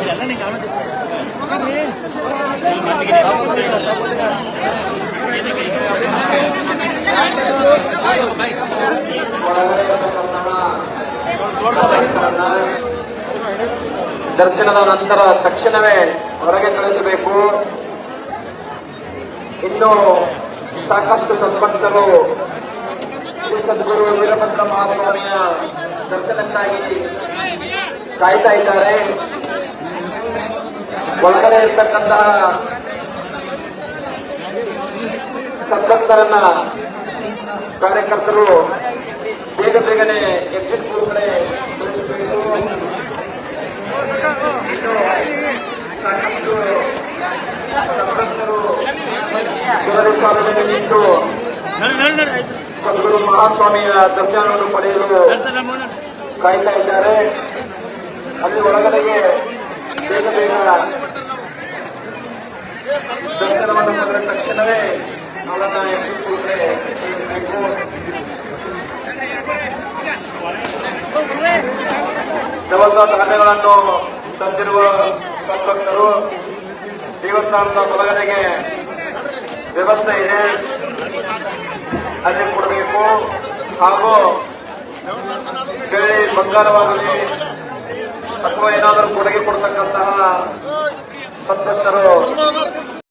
Jangan nih kalau ದರ್ಶನದ ನಂತರ ತಕ್ಷಣವೇ ಹೊರಗೆ ಕಳಿಸಬೇಕು. ಇನ್ನು ಸಾಕಷ್ಟು ಸಂಪರ್ಕರು ಸದ್ಗುರು ವೀರಭದ್ರ ಮಹಾಸ್ವಾಮಿಯ ದರ್ಶನಕ್ಕಾಗಿ ಕಾಯ್ತಾ ಇದ್ದಾರೆ. ಒಳಗಡೆ ಇರ್ತಕ್ಕಂತಹ ಸದ್ಭಕ್ತರನ್ನ ಕಾರ್ಯಕರ್ತರು ಬೇಗ ಬೇಗನೆ ಎಕ್ಸಿಟ್ ಕಡೆ ಶಿವನ ಸ್ಥಾನದಲ್ಲಿ ನಿಂತು ಸದ್ಗುರು ಮಹಾಸ್ವಾಮಿಯ ದರ್ಶನವನ್ನು ಪಡೆಯಲು ಕಾಯ್ತಾ ಇದ್ದಾರೆ. ಅಲ್ಲಿ ಒಳಗಡೆಗೆ ಬೇಗ ಬೇಗ ದರ್ಶನವನ್ನು ದವಸ ಧಾನ್ಯಗಳನ್ನು ತಂದಿರುವ ಸಂತ್ರಸ್ತರು, ದೇವಸ್ಥಾನದ ಒಳಗಡೆಗೆ ವ್ಯವಸ್ಥೆ ಇದೆ. ಅಲ್ಲಿ ಕೊಡಬೇಕು. ಹಾಗೂ ಬೆಳ್ಳಿ ಬಂಗಾರವಾಗಲಿ ಅಥವಾ ಏನಾದರೂ ಕೊಡುಗೆ ಕೊಡ್ತಕ್ಕಂತಹ